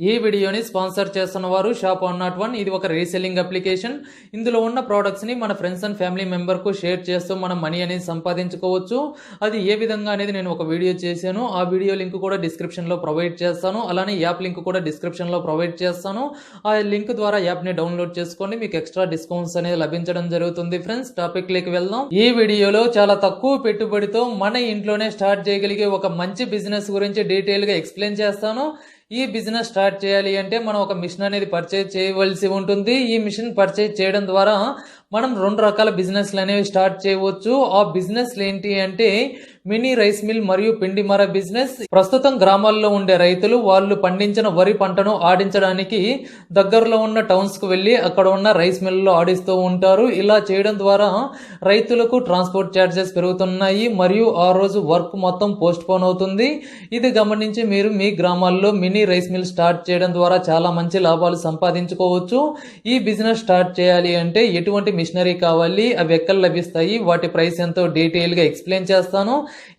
ఈ వీడియోని స్పాన్సర్ చేస్తున్న వారు షాప్ వన్ నాట్ వన్. ఇది ఒక రీసెల్లింగ్ అప్లికేషన్. ఇందులో ఉన్న ప్రోడక్ట్స్ని మన ఫ్రెండ్స్ అండ్ ఫ్యామిలీ మెంబర్కు షేర్ చేస్తూ మనం మనీ అనేది సంపాదించుకోవచ్చు. అది ఏ విధంగా అనేది నేను ఒక వీడియో చేశాను. ఆ వీడియో లింక్ కూడా డిస్క్రిప్షన్లో ప్రొవైడ్ చేస్తాను. అలానే యాప్ లింక్ కూడా డిస్క్రిప్షన్లో ప్రొవైడ్ చేస్తాను. ఆ లింక్ ద్వారా యాప్ని డౌన్లోడ్ చేసుకోండి. మీకు ఎక్స్ట్రా డిస్కౌంట్స్ అనేది లభించడం జరుగుతుంది ఫ్రెండ్స్ టాపిక్లోకి వెళ్దాం. ఈ వీడియోలో చాలా తక్కువ పెట్టుబడితో మన ఇంట్లోనే స్టార్ట్ చేయగలిగే ఒక మంచి బిజినెస్ గురించి డీటెయిల్గా ఎక్స్ప్లెయిన్ చేస్తాను. ఈ బిజినెస్ స్టార్ట్ చేయాలి అంటే మనం ఒక మిషన్ అనేది పర్చేజ్ చేయవలసి ఉంటుంది. ఈ మిషన్ పర్చేజ్ చేయడం ద్వారా మనం రెండు రకాల బిజినెస్లు అనేవి స్టార్ట్ చేయవచ్చు. ఆ బిజినెస్లు ఏంటి అంటే మినీ రైస్ మిల్ మరియు పిండి మర బిజినెస్ ప్రస్తుతం గ్రామాల్లో ఉండే రైతులు వాళ్ళు పండించిన వరి పంటను ఆడించడానికి దగ్గరలో ఉన్న టౌన్స్కు అక్కడ ఉన్న రైస్ మిల్లులో ఆడిస్తూ ఉంటారు. ఇలా చేయడం ద్వారా రైతులకు ట్రాన్స్పోర్ట్ ఛార్జెస్ పెరుగుతున్నాయి మరియు ఆ రోజు వర్క్ మొత్తం పోస్ట్ పోన్ అవుతుంది. ఇది గమనించి మీరు మీ గ్రామాల్లో మినీ రైస్ మిల్ స్టార్ట్ చేయడం ద్వారా చాలా మంచి లాభాలు సంపాదించుకోవచ్చు. ఈ బిజినెస్ స్టార్ట్ చేయాలి అంటే ఎటువంటి మిషనరీ కావాలి అవి ఎక్కడ లభిస్తాయి వాటి ప్రైస్ ఎంతో డీటెయిల్గా ఎక్స్ప్లెయిన్ చేస్తాను.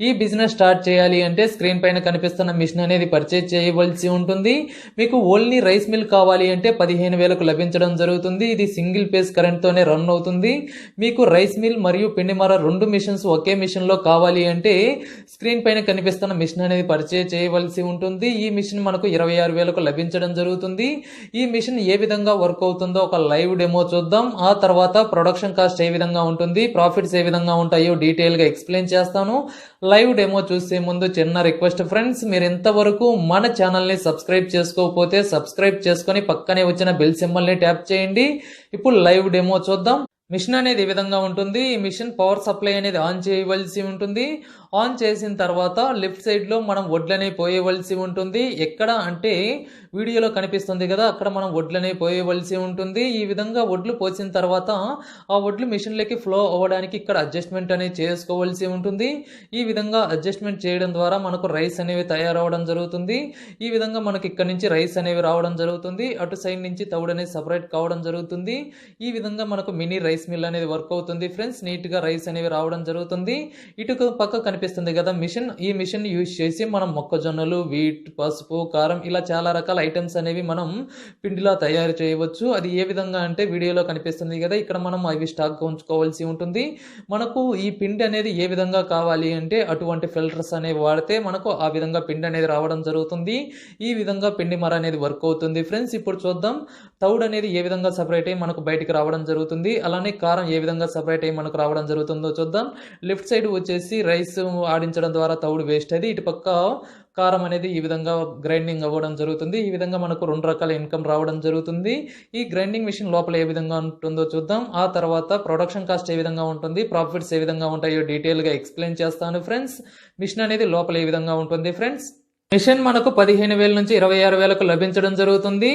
ఈ బిజినెస్ స్టార్ట్ చేయాలి అంటే స్క్రీన్ పైన కనిపిస్తున్న మిషన్ అనేది పర్చేజ్ చేయవలసి ఉంటుంది. మీకు ఓన్లీ రైస్ మిల్ కావాలి అంటే పదిహేను వేలకు లభించడం జరుగుతుంది. ఇది సింగిల్ పేస్ కరెంట్తోనే రన్ అవుతుంది. మీకు రైస్ మిల్ మరియు పిండిమర రెండు మిషన్స్ ఒకే మిషన్లో కావాలి అంటే స్క్రీన్ పైన కనిపిస్తున్న మిషన్ అనేది పర్చేజ్ చేయవలసి ఉంటుంది. ఈ మిషన్ మనకు ఇరవై ఆరు వేలకు లభించడం జరుగుతుంది. ఈ మిషన్ ఏ విధంగా వర్క్ అవుతుందో ఒక లైవ్ డెమో చూద్దాం. ఆ తర్వాత ప్రొడక్షన్ కాస్ట్ ఏ విధంగా ఉంటుంది ప్రాఫిట్స్ ఏ విధంగా ఉంటాయో డీటెయిల్గా ఎక్స్ప్లెయిన్ చేస్తాను. లైవ్ డెమో చూసే ముందు చిన్న రిక్వెస్ట్ ఫ్రెండ్స్ మీరు ఇంతవరకు మన ఛానల్ని సబ్స్క్రైబ్ చేసుకోకపోతే సబ్స్క్రైబ్ చేసుకొని పక్కనే వచ్చిన బెల్ సింబల్ని ట్యాప్ చేయండి. ఇప్పుడు లైవ్ డెమో చూద్దాం. మిషన్ అనేది ఈ విధంగా ఉంటుంది? ఈ మిషన్ పవర్ సప్లై అనేది ఆన్ చేయవలసి ఉంటుంది. ఆన్ చేసిన తర్వాత లెఫ్ట్ సైడ్లో మనం వడ్లనే పోయవలసి ఉంటుంది. ఎక్కడ అంటే వీడియోలో కనిపిస్తుంది కదా అక్కడ మనం వడ్లనే పోయవలసి ఉంటుంది. ఈ విధంగా వడ్లు పోసిన తర్వాత ఆ వడ్లు మిషన్లోకి ఫ్లో అవ్వడానికి ఇక్కడ అడ్జస్ట్మెంట్ అనేది చేసుకోవాల్సి ఉంటుంది. ఈ విధంగా అడ్జస్ట్మెంట్ చేయడం ద్వారా మనకు రైస్ అనేవి తయారవడం జరుగుతుంది. ఈ విధంగా మనకి ఇక్కడ నుంచి రైస్ అనేవి రావడం జరుగుతుంది. అటు సైడ్ నుంచి తవుడు అనేది సపరేట్ కావడం జరుగుతుంది. ఈ విధంగా మనకు మినీ రైస్ రైస్ మిల్ అనేది వర్క్ అవుతుంది ఫ్రెండ్స్. నీట్గా రైస్ అనేవి రావడం జరుగుతుంది. ఇటు పక్క కనిపిస్తుంది కదా మిషన్. ఈ మిషన్ యూజ్ చేసి మనం మొక్కజొన్నలు వీట్ పసుపు కారం ఇలా చాలా రకాల ఐటమ్స్ అనేవి మనం పిండిలా తయారు చేయవచ్చు. అది ఏ విధంగా అంటే వీడియోలో కనిపిస్తుంది కదా ఇక్కడ మనం అవి స్టాక్ ఉంచుకోవాల్సి ఉంటుంది. మనకు ఈ పిండి అనేది ఏ విధంగా కావాలి అంటే అటువంటి ఫిల్టర్స్ అనేవి వాడితే మనకు ఆ విధంగా పిండి అనేది రావడం జరుగుతుంది. ఈ విధంగా పిండి మర అనేది వర్క్ అవుతుంది. ఫ్రెండ్స్ ఇప్పుడు చూద్దాం తౌడ్ అనేది ఏ విధంగా సపరేట్ అయ్యి మనకు బయటికి రావడం జరుగుతుంది. అలానే కారం ఏ విధంగా సపరేట్ అయ్యి మనకు రావడం జరుగుతుందో చూద్దాం. లెఫ్ట్ సైడ్ వచ్చేసి రైస్ ఆడించడం ద్వారా తౌడు వేస్ట్ అది. ఇటు పక్క కారం అనేది ఈ విధంగా గ్రైండింగ్ అవ్వడం జరుగుతుంది. ఈ విధంగా మనకు రెండు రకాల ఇన్కమ్ రావడం జరుగుతుంది. ఈ గ్రైండింగ్ మిషన్ లోపల ఏ విధంగా ఉంటుందో చూద్దాం. ఆ తర్వాత ప్రొడక్షన్ కాస్ట్ ఏ విధంగా ఉంటుంది ప్రాఫిట్స్ ఏ విధంగా ఉంటాయో డీటెయిల్గా ఎక్స్ప్లెయిన్ చేస్తాను ఫ్రెండ్స్ మిషన్ అనేది లోపల ఏ విధంగా ఉంటుంది ఫ్రెండ్స్ మిషన్ మనకు పదిహేను వేల నుంచి ఇరవై ఆరు వేలకు లభించడం జరుగుతుంది.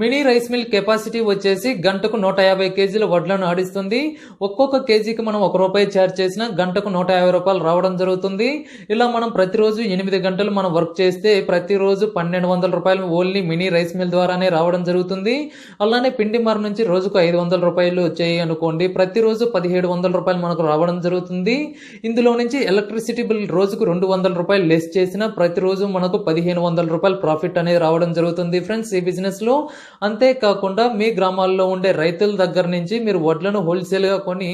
మినీ రైస్ మిల్ కెపాసిటీ వచ్చేసి గంటకు నూట యాభై కేజీల వడ్లను ఆడిస్తుంది. ఒక్కొక్క కేజీకి మనం ఒక రూపాయి ఛార్జ్ చేసిన గంటకు నూట యాభై రూపాయలు రావడం జరుగుతుంది. ఇలా మనం ప్రతిరోజు ఎనిమిది గంటలు మనం వర్క్ చేస్తే ప్రతిరోజు పన్నెండు వందల రూపాయలు ఓన్లీ మినీ రైస్ మిల్ ద్వారానే రావడం జరుగుతుంది. అలానే పిండిమర నుంచి రోజుకు ఐదు వందల రూపాయలు వచ్చాయి అనుకోండి. ప్రతిరోజు పదిహేడు వందల రూపాయలు మనకు రావడం జరుగుతుంది. ఇందులో నుంచి ఎలక్ట్రిసిటీ బిల్ రోజుకు రెండు వందల రూపాయలు లెస్ చేసిన ప్రతిరోజు మనకు పదిహేను వందల రూపాయలు ప్రాఫిట్ అనేది రావడం జరుగుతుంది. ఫ్రెండ్స్ ఈ బిజినెస్లో అంతేకాకుండా మీ గ్రామాల్లో ఉండే రైతుల దగ్గర నుంచి మీరు వడ్లను హోల్సేల్గా కొని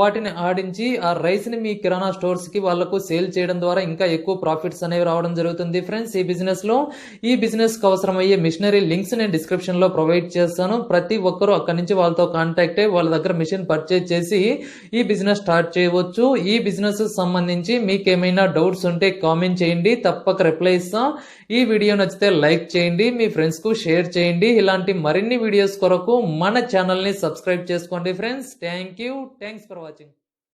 వాటిని ఆడించి ఆ రైస్ని మీ కిరాణా స్టోర్స్కి వాళ్ళకు సేల్ చేయడం ద్వారా ఇంకా ఎక్కువ ప్రాఫిట్స్ అనేవి రావడం జరుగుతుంది. ఫ్రెండ్స్ ఈ బిజినెస్లో ఈ బిజినెస్కి అవసరమయ్యే మిషనరీ లింక్స్ నేను డిస్క్రిప్షన్లో ప్రొవైడ్ చేస్తాను. ప్రతి ఒక్కరూ అక్కడి నుంచి వాళ్ళతో కాంటాక్ట్ అయ్యి వాళ్ళ దగ్గర మిషన్ పర్చేజ్ చేసి ఈ బిజినెస్ స్టార్ట్ చేయవచ్చు. ఈ బిజినెస్ సంబంధించి మీకు ఏమైనా డౌట్స్ ఉంటే కామెంట్ చేయండి. తప్పక రిప్లై ఇస్తాం ఈ వీడియో నచ్చితే లైక్ చేయండి మీ ఫ్రెండ్స్కు షేర్ చేయండి. ఇలాంటి మరిన్ని వీడియోస్ కొరకు మన ఛానల్ని సబ్స్క్రైబ్ చేసుకోండి friends thank you thanks for watching